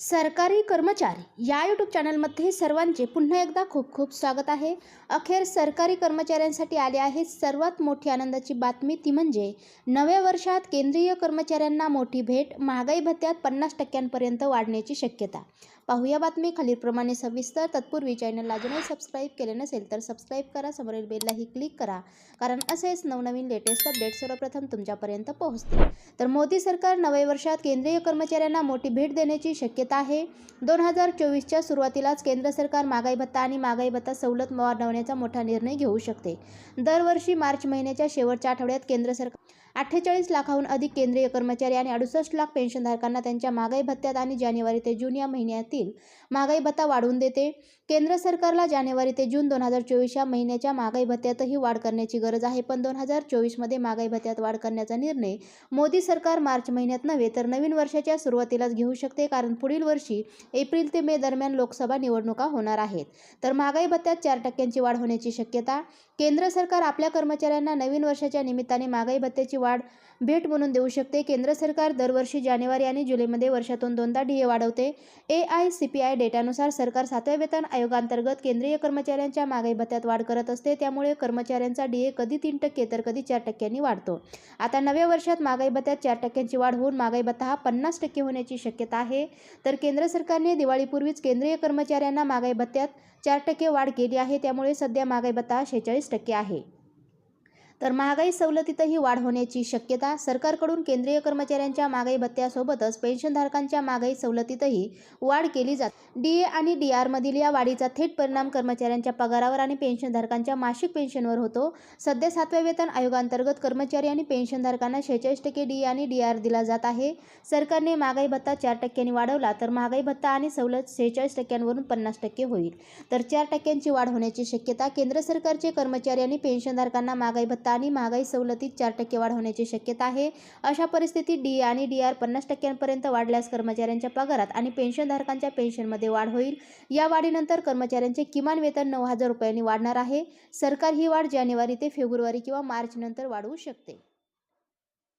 सरकारी कर्मचारी या यूट्यूब चॅनलमध्ये सर्वांचे पुन्हा एकदा खूप खूप स्वागत आहे. अखेर सरकारी कर्मचाऱ्यांसाठी आले आहे सर्वात मोठी आनंदाची बातमी ती म्हणजे नव्या वर्षात केंद्रीय कर्मचाऱ्यांना मोठी भेट महागाई भत्त्यात पन्नास टक्क्यांपर्यंत वाढण्याची शक्यता. पाहूया बातमी. खालीलप्रमाणे सविस्तर तत्पूर्वी चॅनलला अजूनही सबस्क्राईब केले नसेल तर सबस्क्राईब करा. समोरील बेललाही क्लिक करा. कारण असेच नवनवीन लेटेस्ट अपडेट सर्वप्रथम तुमच्यापर्यंत पोहोचतील. तर मोदी सरकार नव्या वर्षात केंद्रीय कर्मचाऱ्यांना मोठी भेट देण्याची शक्यता आहे. दोन हजार चोवीसच्या सुरुवातीलाच केंद्र सरकार महागाई भत्ता आणि महागाई भत्ता सवलत वाढवण्याचा मोठा निर्णय घेऊ शकते. दरवर्षी मार्च महिन्याच्या शेवटच्या आठवड्यात केंद्र सरकार अठ्ठेचाळीस लाखाहून अधिक केंद्रीय कर्मचारी आणि अडुसष्ट लाख पेन्शनधारकांना त्यांच्या महागाई भत्त्यात आणि जानेवारी ते जून या महिन्यातील महागाई भत्ता वाढवून देते. केंद्र सरकारला जानेवारी ते जून दोन हजार चोवीस या महिन्याच्या महागाई भत्त्यातही वाढ करण्याची गरज आहे. पण दोन हजार चोवीसमध्ये महागाई भत्त्यात वाढ करण्याचा निर्णय मोदी सरकार मार्च महिन्यात नव्हे तर नवीन वर्षाच्या सुरुवातीलाच घेऊ शकते. कारण पुढील वर्षी एप्रिल ते मे दरम्यान लोकसभा निवडणुका होणार आहेत. तर महागाई भत्त्यात चार टक्क्यांची वाढ होण्याची शक्यता. केंद्र सरकार आपल्या कर्मचाऱ्यांना नवीन वर्षाच्या निमित्ताने महागाई भत्त्याची वाढ भेट म्हणून देऊ शकते. केंद्र सरकार दरवर्षी जानेवारी आणि जुलैमध्ये वर्षातून दोनदा डी ए वाढवते. A I C P I डेटानुसार सरकार सातव्या वेतन आयोगांतर्गत केंद्रीय कर्मचाऱ्यांच्या महागाई भत्त्यात वाढ करत असते. त्यामुळे कर्मचाऱ्यांचा डी ए कधी तीन टक्के तर कधी चार टक्क्यांनी वाढतो. आता नव्या वर्षात महागाई भत्त्यात चार टक्क्यांची वाढ होऊन महागाई भत्ता हा पन्नास टक्के होण्याची शक्यता आहे. तर केंद्र सरकारने दिवाळीपूर्वीच केंद्रीय कर्मचाऱ्यांना महागाई भत्त्यात चार टक्के वाढ केली आहे. त्यामुळे सध्या महागाई भत्ता हा शेहेचाळीस टक्के आहे. तर महागाई सवलतीतही वाढ होण्याची शक्यता सरकारकडून केंद्रीय कर्मचाऱ्यांच्या महागाई भत्त्यासोबतच पेन्शनधारकांच्या महागाई सवलतीतही वाढ केली जात. डी ए आणि डी आरमधील या वाढीचा थेट परिणाम कर्मचाऱ्यांच्या पगारावर आणि पेन्शनधारकांच्या मासिक पेन्शनवर होतो. सध्या सातव्या वेतन आयोगांतर्गत कर्मचारी आणि पेन्शनधारकांना शेहेचाळीस टक्के डी आणि डी आर दिला जात आहे. सरकारने महागाई भत्ता चार टक्क्यांनी वाढवला तर महागाई भत्ता आणि सवलत शेहेचाळीस टक्क्यांवरून पन्नास टक्के होईल. तर चार टक्क्यांची वाढ होण्याची शक्यता केंद्र सरकारचे कर्मचारी आणि पेन्शनधारकांना महागाई भत्ता आणि महागाई सवलतीत चार टक्के वाढ होण्याची शक्यता आहे. अशा परिस्थितीत डी आणि डी आर पन्नास टक्क्यांपर्यंत वाढल्यास कर्मचाऱ्यांच्या पगारात आणि पेन्शनधारकांच्या पेन्शनमध्ये वाढ होईल. या वाढीनंतर कर्मचाऱ्यांचे किमान वेतन नऊ हजार रुपयांनी वाढणार आहे. सरकार ही वाढ जानेवारी ते फेब्रुवारी किंवा मार्चनंतर वाढवू शकते.